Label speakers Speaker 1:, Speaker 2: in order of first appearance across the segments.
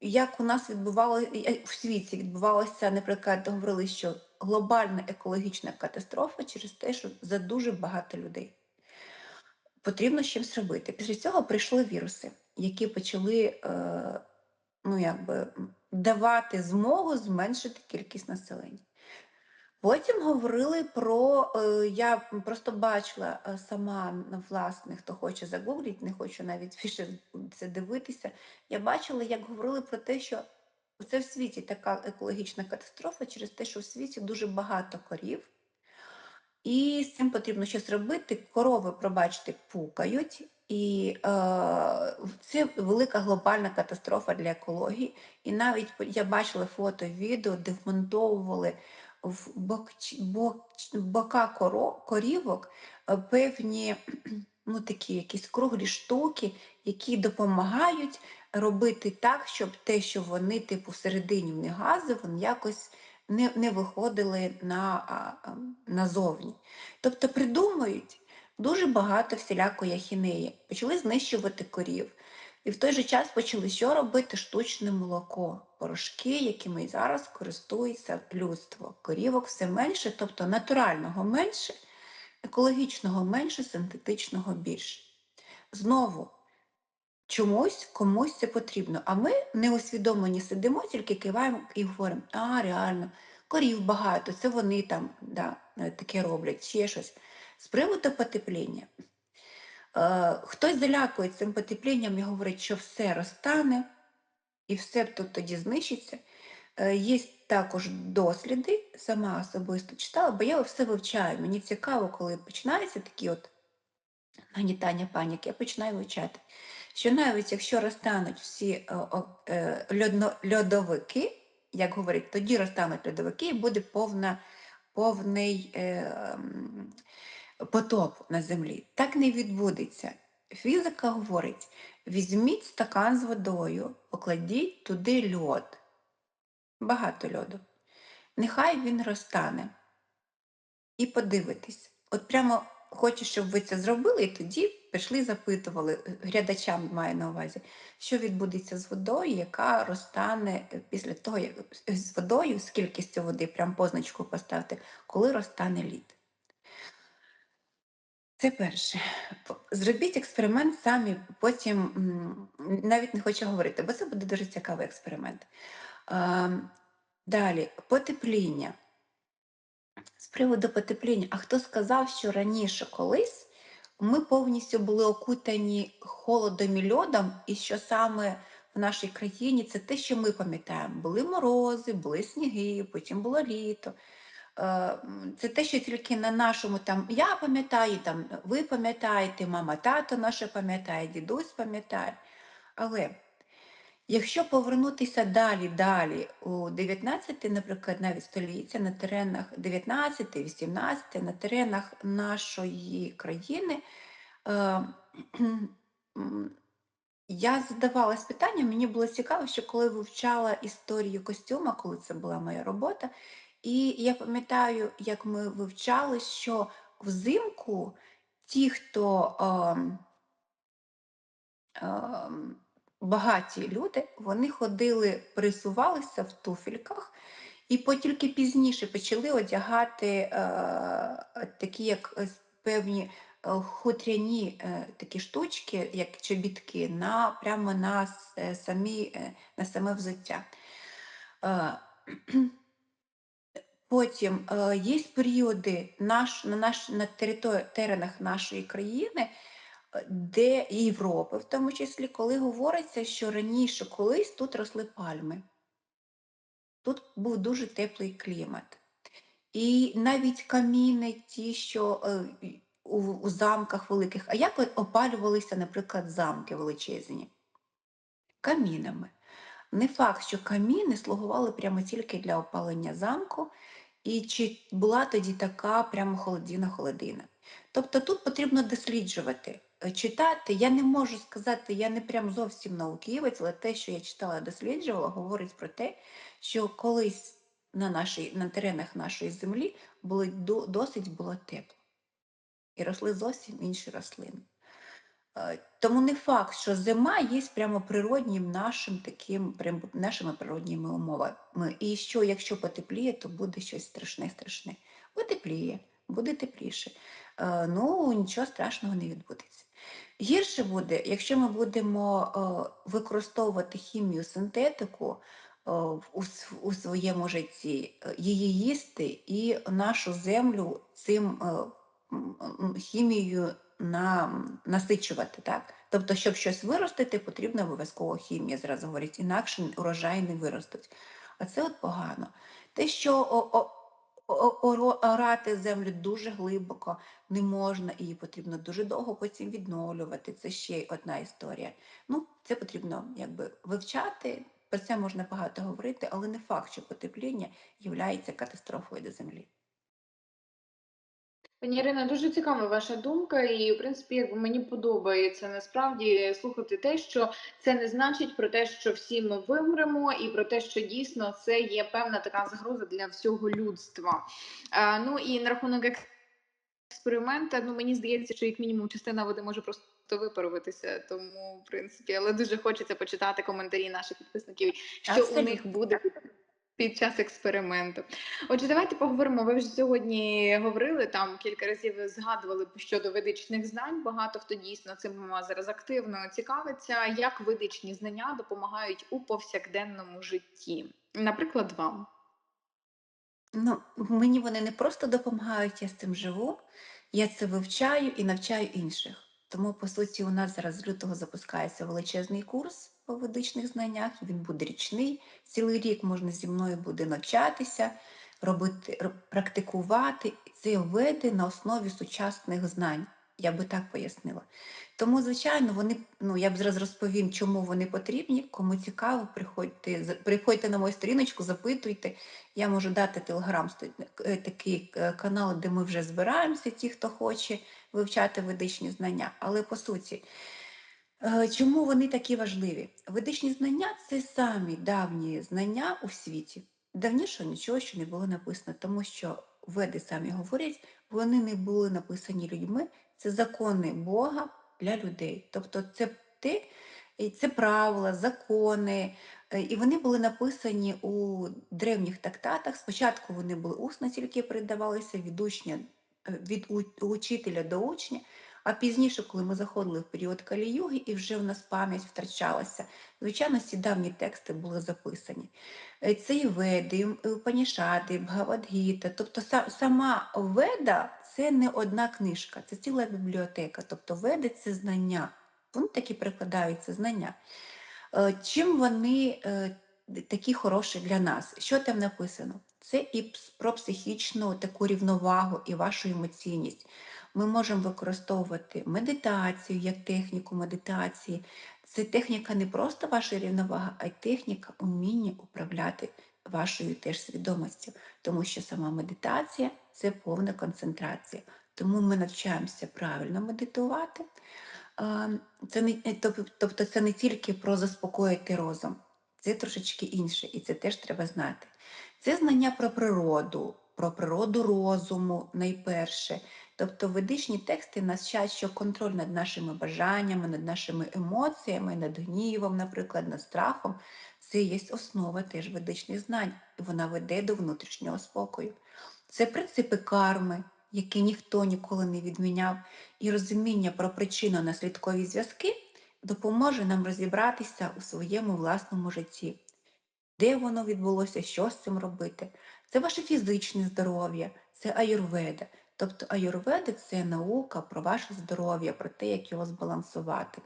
Speaker 1: як у нас відбувалося в світі відбувалося, наприклад, говорили, що глобальна екологічна катастрофа через те, що за дуже багато людей. Потрібно щось робити. Після цього прийшли віруси, які почали е, ну, якби, давати змогу зменшити кількість населення. Потім говорили про, е, я просто бачила е, сама власне, хто хоче загугліть, не хочу навіть більше це дивитися. Я бачила, як говорили про те, що це в світі така екологічна катастрофа через те, що в світі дуже багато корів. І з цим потрібно щось робити. Корови, пробачте, пукають, і е, це велика глобальна катастрофа для екології. І навіть я бачила фото, відео, де вмонтовували в бок, бок, бока коро, корівок е, певні ну, такі якісь круглі штуки, які допомагають робити так, щоб те, що вони, типу, всередині в них гази, вони якось не не виходили на, назовні. Тобто придумують дуже багато всілякої ахінеї. Почали знищувати корів. І в той же час почали що робити штучне молоко, порошки, якими зараз користується людство. Корівок все менше, тобто натурального менше, екологічного менше, синтетичного більше. Знову чомусь комусь це потрібно. А ми неосвідомлені сидимо, тільки киваємо і говоримо, а реально, корів багато, це вони там да, таке роблять, ще щось. З приводу потепління. Е, хтось залякує цим потеплінням і говорить, що все розтане і все тут тоді знищиться. Е, є також досліди, сама особисто читала, бо я все вивчаю. Мені цікаво, коли починаються такі от нагнітання паніки, я починаю вивчати що навіть якщо розтануть всі е, е, льодно, льодовики, як говорять, тоді розтануть льодовики і буде повна, повний е, потоп на землі. Так не відбудеться. Фізика говорить: візьміть стакан з водою, покладіть туди льод, багато льоду. Нехай він розтане. І подивитись. От прямо хочу, щоб ви це зробили, і тоді пішли, запитували, глядачам маю на увазі, що відбудеться з водою, яка розтане е, після того, як з водою, з кількістю води, прям позначку поставити, коли розтане лід. Це перше. Зробіть експеримент самі, потім навіть не хочу говорити, бо це буде дуже цікавий експеримент. Далі, потепління. З приводу потепління, а хто сказав, що раніше колись ми повністю були окутані холодом і льодом, і що саме в нашій країні це те, що ми пам'ятаємо. Були морози, були сніги, потім було літо. Е, це те, що тільки на нашому там я пам'ятаю, там ви пам'ятаєте, мама, тато наше пам'ятає, дідусь пам'ятає. Але Якщо повернутися далі, далі у 19, наприклад, навіть століття на теренах 19, 18, на теренах нашої країни, е, я задавалась питанням, мені було цікаво, що коли вивчала історію костюма, коли це була моя робота, і я пам'ятаю, як ми вивчали, що взимку ті, хто е, е, багаті люди, вони ходили, пересувалися в туфельках, і тільки пізніше почали одягати е, такі, як певні е, хутряні е, такі штучки, як чобітки, на, прямо на е, самі, е, на саме взуття. Е, Потім е, є періоди наш, на наш, на теренах нашої країни, де Європи, в тому числі, коли говориться, що раніше колись тут росли пальми. Тут був дуже теплий клімат. І навіть каміни, ті, що е, у, у замках великих, а як опалювалися, наприклад, замки величезні? Камінами. Не факт, що каміни слугували прямо тільки для опалення замку, і чи була тоді така прямо холодина-холодина. Тобто тут потрібно досліджувати. Е, читати. Я не можу сказати, я не прям зовсім науківець, але те, що я читала, досліджувала, говорить про те, що колись на нашій, на теренах нашої землі було, досить було тепло. І росли зовсім інші рослини. Е, тому не факт, що зима є прямо природнім нашим таким, прям нашими природніми умовами. І що, якщо потепліє, то буде щось страшне, страшне. Потепліє, буде тепліше. Е, ну, нічого страшного не відбудеться. Гірше буде, якщо ми будемо е, використовувати хімію синтетику у, у своєму житті, її їсти і нашу землю цим хімією на, насичувати. Так? Тобто, щоб щось виростити, потрібна обов'язково хімія, зразу говорять, інакше урожай не виростуть. А це от погано. Те, що орати землю дуже глибоко не можна, її потрібно дуже довго потім відновлювати. Це ще одна історія. Ну, це потрібно якби вивчати. Про це можна багато говорити, але не факт, що потепління є катастрофою для землі.
Speaker 2: Пані Ірина, дуже цікава ваша думка, і в принципі, якби мені подобається насправді слухати те, що це не значить про те, що всі ми вимремо, і про те, що дійсно це є певна така загроза для всього людства. А, ну і на рахунок експеримента, ну мені здається, що як мінімум частина води може просто випаруватися, тому в принципі, але дуже хочеться почитати коментарі наших підписників, що у них буде під час експерименту. Отже, давайте поговоримо. Ви вже сьогодні говорили там кілька разів згадували щодо ведичних знань. Багато хто дійсно цим зараз активно цікавиться. Як ведичні знання допомагають у повсякденному житті? Наприклад, вам.
Speaker 1: Ну, мені вони не просто допомагають, я з цим живу, я це вивчаю і навчаю інших. Тому, по суті, у нас зараз з лютого запускається величезний курс по ведичних знаннях, він буде річний. Цілий рік можна зі мною буде навчатися, робити, практикувати це веди на основі сучасних знань. Я би так пояснила. Тому, звичайно, вони, ну я б зараз розповім, чому вони потрібні. Кому цікаво, приходьте, приходьте на мою сторіночку, запитуйте. Я можу дати телеграм е, такий е, канал, де ми вже збираємося, ті, хто хоче вивчати ведичні знання. Але по суті, Чому вони такі важливі? Ведичні знання це самі давні знання у світі. Давніше нічого ще не було написано, тому що веди самі говорять, вони не були написані людьми, це закони Бога для людей. Тобто це те, це правила, закони, е, і вони були написані у древніх трактатах. Спочатку вони були усно, тільки передавалися від учня, е, від учителя до учня. А пізніше, коли ми заходили в період Калі-юги, і вже в нас пам'ять втрачалася, звичайно, ці давні тексти були записані. Е, Це і Веди, і Панішати, і Тобто сама Веда це не одна книжка, це ціла бібліотека. Тобто Веди це знання. Вони такі прикладаються знання. Е, Чим вони е, такі хороші для нас? Що там написано? Це і про психічну таку рівновагу і вашу емоційність. Ми можемо використовувати медитацію як техніку медитації. Це техніка не просто вашої рівноваги, а й техніка уміння управляти вашою теж свідомістю, тому що сама медитація це повна концентрація. Тому ми навчаємося правильно медитувати. Це не, е, тобто це не тільки про заспокоїти розум, це трошечки інше, і це теж треба знати. Це знання про природу, про природу розуму найперше. Тобто ведичні тексти нас що контроль над нашими бажаннями, над нашими емоціями, над гнівом, наприклад, над страхом, це є основа теж ведичних знань, і вона веде до внутрішнього спокою. Це принципи карми, які ніхто ніколи не відміняв, і розуміння про причинно-наслідкові зв'язки допоможе нам розібратися у своєму власному житті де воно відбулося, що з цим робити. Це ваше фізичне здоров'я, це аюрведа. Тобто аюрведа це наука про ваше здоров'я, про те, як його збалансувати,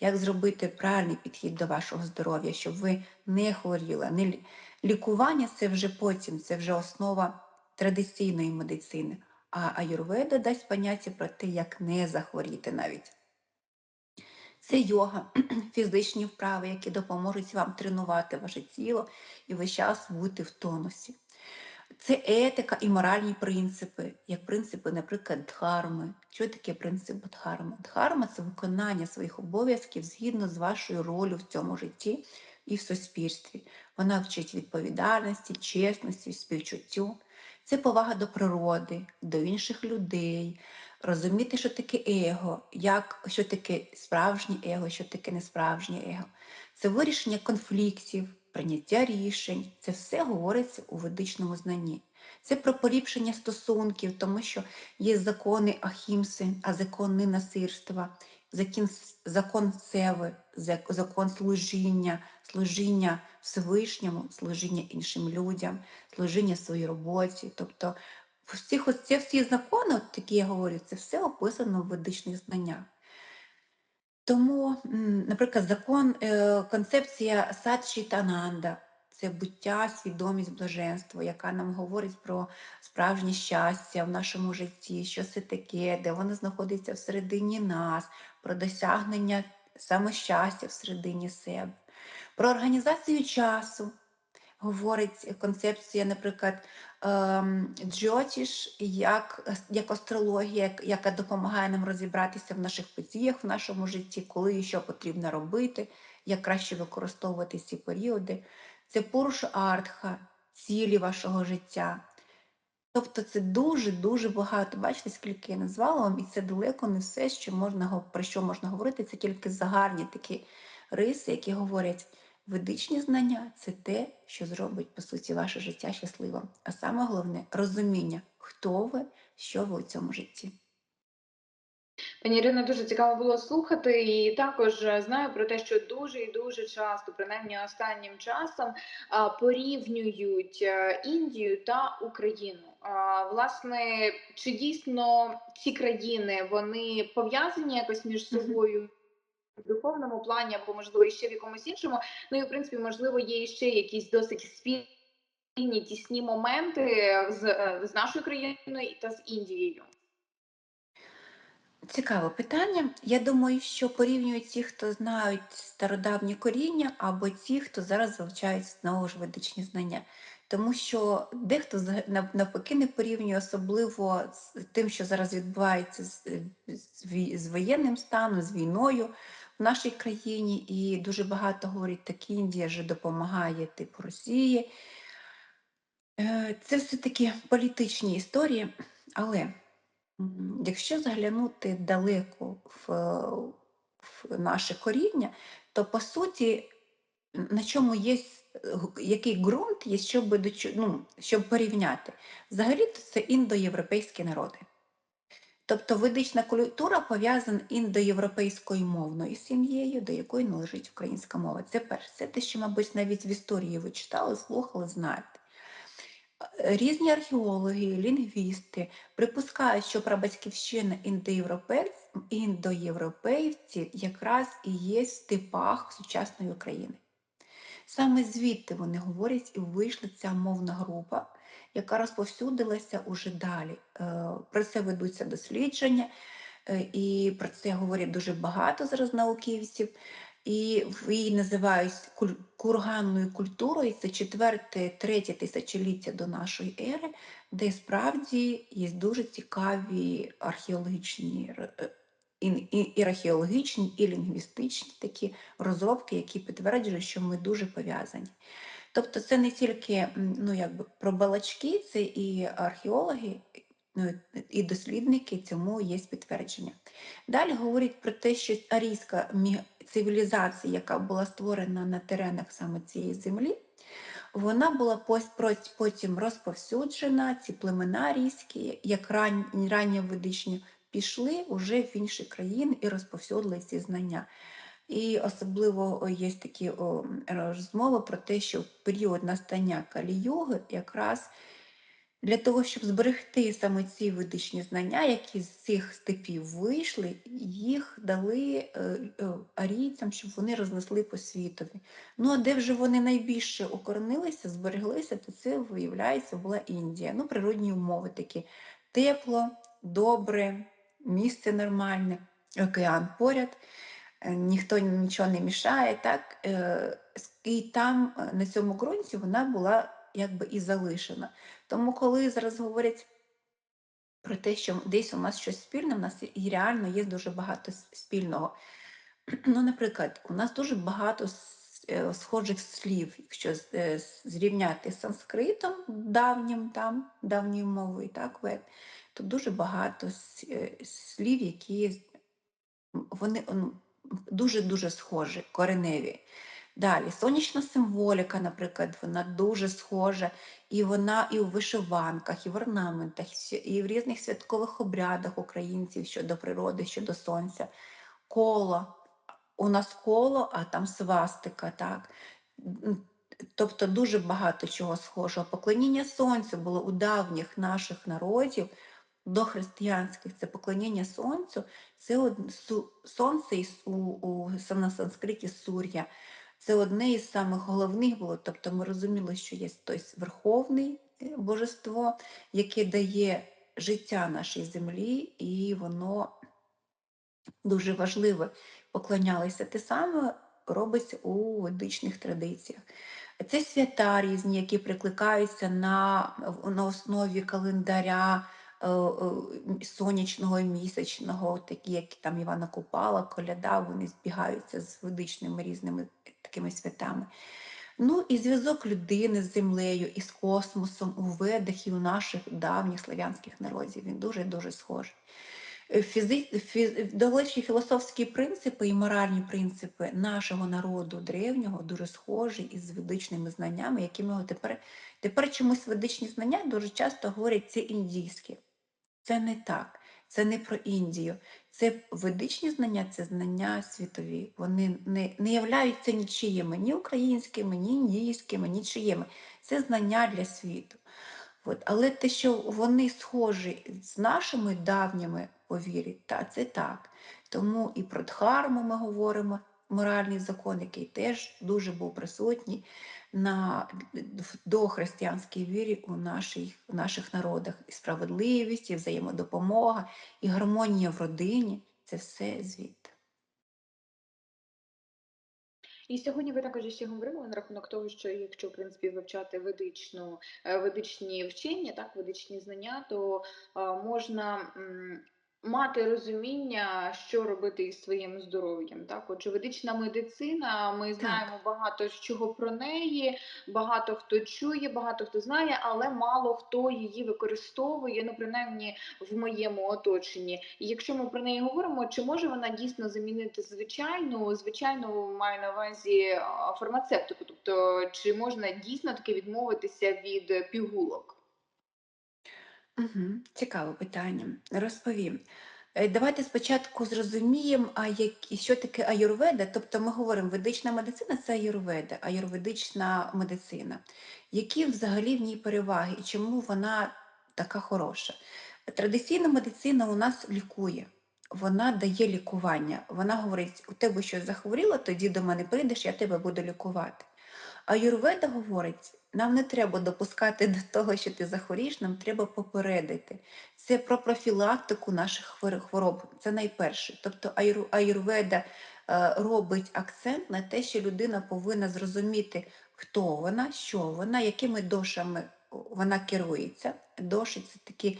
Speaker 1: як зробити правильний підхід до вашого здоров'я, щоб ви не хворіли. Не Лікування це вже потім, це вже основа традиційної медицини. А аюрведа дасть поняття про те, як не захворіти навіть. Це йога, фізичні вправи, які допоможуть вам тренувати ваше тіло і весь час бути в тонусі. Це етика і моральні принципи, як принципи, наприклад, дхарми. Що таке принцип дхарми? Дхарма це виконання своїх обов'язків згідно з вашою ролью в цьому житті і в суспільстві. Вона вчить відповідальності, чесності, співчуттю. Це повага до природи, до інших людей, розуміти, що таке его, як, що таке справжнє его, що таке несправжнє его. Це вирішення конфліктів, прийняття рішень. Це все говориться у ведичному знанні. Це про поліпшення стосунків, тому що є закони Ахімси, а закон ненасильства, закон, закон севи, закон служіння, служіння Всевишньому, служіння іншим людям, служіння своїй роботі. Тобто ці всі закони, такі я говорю, це все описано в ведичних знаннях. Тому, наприклад, закон, концепція садші тананда це буття, свідомість, блаженство, яка нам говорить про справжнє щастя в нашому житті, що це таке, де воно знаходиться всередині нас, про досягнення саме щастя всередині себе, про організацію часу. Говорить концепція, наприклад, ем, Джотіш як, як астрологія, яка допомагає нам розібратися в наших подіях в нашому житті, коли і що потрібно робити, як краще використовувати ці періоди. Це Пуруш Артха, цілі вашого життя. Тобто це дуже-дуже багато. Бачите, скільки я назвала вам, і це далеко не все, що можна, про що можна говорити, це тільки загальні такі риси, які говорять, ведичні знання це те, що зробить, по суті, ваше життя щасливим. А саме головне розуміння, хто ви, що ви у цьому житті.
Speaker 2: Пані Ірино, дуже цікаво було слухати, і також е, знаю про те, що дуже і дуже часто, принаймні останнім часом, порівнюють е, Індію та Україну. Власне, чи дійсно ці країни вони пов'язані якось між собою? В духовному плані, або можливо і ще в якомусь іншому. Ну і в принципі, можливо, є ще якісь досить спільні тісні моменти з, е, з нашою країною та з Індією.
Speaker 1: Цікаве питання. Я думаю, що порівнюють ті, хто знають стародавні коріння, або ті, хто зараз вивчають знову ж ведичні знання. Тому що дехто навпаки не порівнює, особливо з тим, що зараз відбувається з, з, з воєнним станом, з війною в нашій країні. І дуже багато говорять, так Індія же допомагає типу Росії. Е, Це все-таки політичні історії, але Якщо заглянути далеко в, в наше коріння, то по суті, на чому є який ґрунт є, щоб, ну, щоб порівняти? Взагалі то це індоєвропейські народи. Тобто ведична культура пов'язана індоєвропейською мовною сім'єю, до якої належить українська мова. Це перше. Це те, що, мабуть, навіть в історії ви читали, слухали, знаєте. Різні археологи, лінгвісти припускають, що прабатьківщина індоєвропейців, якраз і є в степах сучасної України. Саме звідти вони говорять і вийшла ця мовна група, яка розповсюдилася уже далі. Е, Про це ведуться дослідження, е, і про це говорять дуже багато зараз науковців. І її називають курганною культурою. Це четверте, третє тисячоліття до нашої ери, де справді є дуже цікаві археологічні е, і археологічні, і лінгвістичні такі розробки, які підтверджують, що ми дуже пов'язані. Тобто це не тільки ну, якби, про балачки, це і археологи, ну, і дослідники цьому є підтвердження. Далі говорять про те, що арійська цивілізація, яка була створена на теренах саме цієї землі, вона була потім розповсюджена, ці племена арійські, як ран, ранньо пішли вже в інші країни і розповсюдили ці знання. І особливо є такі розмови про те, що в період настання Калі-юги якраз для того, щоб зберегти саме ці ведичні знання, які з цих степів вийшли, їх дали е, арійцям, щоб вони рознесли по світові. Ну а де вже вони найбільше укоренилися, збереглися, то це, виявляється, була Індія. Ну, природні умови такі тепло, добре, місце нормальне, океан поряд ніхто нічого не мішає, так? е, І там е, на цьому ґрунті вона була якби і залишена. Тому, коли зараз говорять про те, що десь у нас щось спільне, у нас і реально є дуже багато спільного. Ну, наприклад, у нас дуже багато е, схожих слів, якщо е, зрівняти з санскритом давнім там, давньою мовою, так, вед, Тут дуже багато е, слів, які вони, дуже-дуже схожі, кореневі. Далі сонячна символіка, наприклад, вона дуже схожа, і вона і у вишиванках, і в орнаментах, і в різних святкових обрядах українців щодо природи, щодо сонця. Коло. У нас коло, а там свастика, так. Тобто дуже багато чого схожого. Поклоніння сонцю було у давніх наших народів дохристиянських це поклоніння сонцю, це од... сонце су... у... на санскриті сур'я. Це одне із самих головних було. Тобто ми розуміли, що є той верховний е, божество, яке дає життя нашій землі, і воно дуже важливе. Поклонялися. Те саме робиться у ведичних традиціях. Це свята різні, які прикликаються на, на основі календаря сонячного і місячного, такі, як там Івана Купала, Коляда, вони збігаються з ведичними різними такими святами. Ну і зв'язок людини з землею і з космосом у ведах і у наших давніх славянських народів. Він дуже-дуже схожий. Е, Фізи... фі- Далечі філософські принципи і моральні принципи нашого народу древнього дуже схожі із ведичними знаннями, які ми тепер, тепер чомусь ведичні знання дуже часто говорять це індійське. Це не так, це не про Індію. Це ведичні знання, це знання світові. Вони не, не являються нічиїми, ні українськими, ні індійськими, нічиїми. Це знання для світу. От. Але те, що вони схожі з нашими давніми повір'я, та це так. Тому і про Дхарму ми говоримо, моральний закон, який теж дуже був присутній на дохристиянській вірі у наших, у наших народах. І справедливість, і взаємодопомога, і гармонія в родині це все звідти.
Speaker 2: І сьогодні ви також ще говорили на рахунок того, що якщо в принципі вивчати ведичну е, ведичні вчення, так ведичні знання, то а, можна мати розуміння, що робити із своїм здоров'ям. Так, отже, ведична медицина, ми знаємо багато з чого про неї, багато хто чує, багато хто знає, але мало хто її використовує, ну принаймні в моєму оточенні. І якщо ми про неї говоримо, чи може вона дійсно замінити звичайну, звичайну маю на увазі фармацевтику? Тобто, чи можна дійсно таки відмовитися від пігулок?
Speaker 1: Угу. Цікаве питання. Розповім. Е, Давайте спочатку зрозуміємо, а що таке аюрведа. Тобто ми говоримо, ведична медицина це аюрведа, аюрведична медицина. Які взагалі в ній переваги і чому вона така хороша? Традиційна медицина у нас лікує, вона дає лікування. Вона говорить: у тебе щось захворіло, тоді до мене прийдеш, я тебе буду лікувати. А Юрведа говорить, нам не треба допускати до того, що ти захворієш, нам треба попередити. Це про профілактику наших хвороб. Це найперше. Тобто аюр- аюрведа е, робить акцент на те, що людина повинна зрозуміти, хто вона, що вона, якими дошами вона керується. Доші це такі,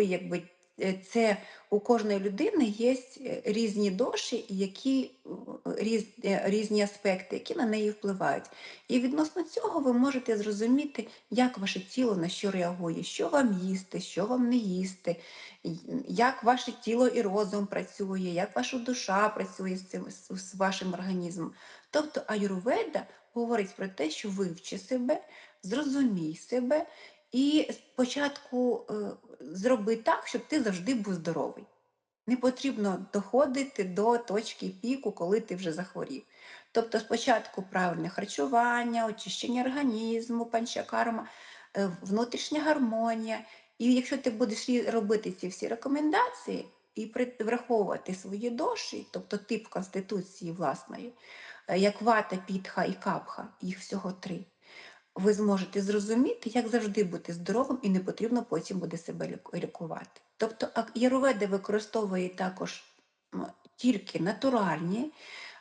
Speaker 1: якби. Е, Це у кожної людини є е, різні доші, які е, різ, різні аспекти, які на неї впливають. І відносно цього ви можете зрозуміти, як ваше тіло на що реагує, що вам їсти, що вам не їсти, як ваше тіло і розум працює, як ваша душа працює з цим з вашим організмом. Тобто аюрведа говорить про те, що вивчи себе, зрозумій себе і спочатку зроби так, щоб ти завжди був здоровий. Не потрібно доходити до точки піку, коли ти вже захворів. Тобто спочатку правильне харчування, очищення організму, панчакарма, е, внутрішня гармонія. І якщо ти будеш робити ці всі рекомендації і враховувати свої доші, тобто тип конституції власної, е, як вата, пітха і капха, їх всього три, ви зможете зрозуміти, як завжди бути здоровим і не потрібно потім буде себе лікувати. Тобто ак- використовує також тільки натуральні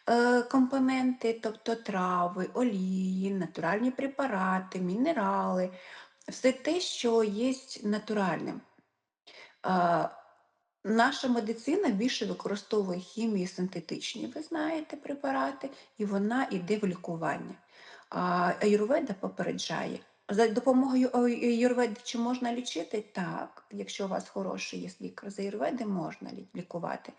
Speaker 1: е, компоненти, тобто трави, олії, натуральні препарати, мінерали, все те, що є натуральним. Наша медицина більше використовує хімію синтетичні, ви знаєте, препарати, і вона йде в лікування. Аюрведа попереджає, За допомогою аюрведи чи можна лічити? Так, якщо у вас хороший є лікар з аюрведи, можна лі лікувати.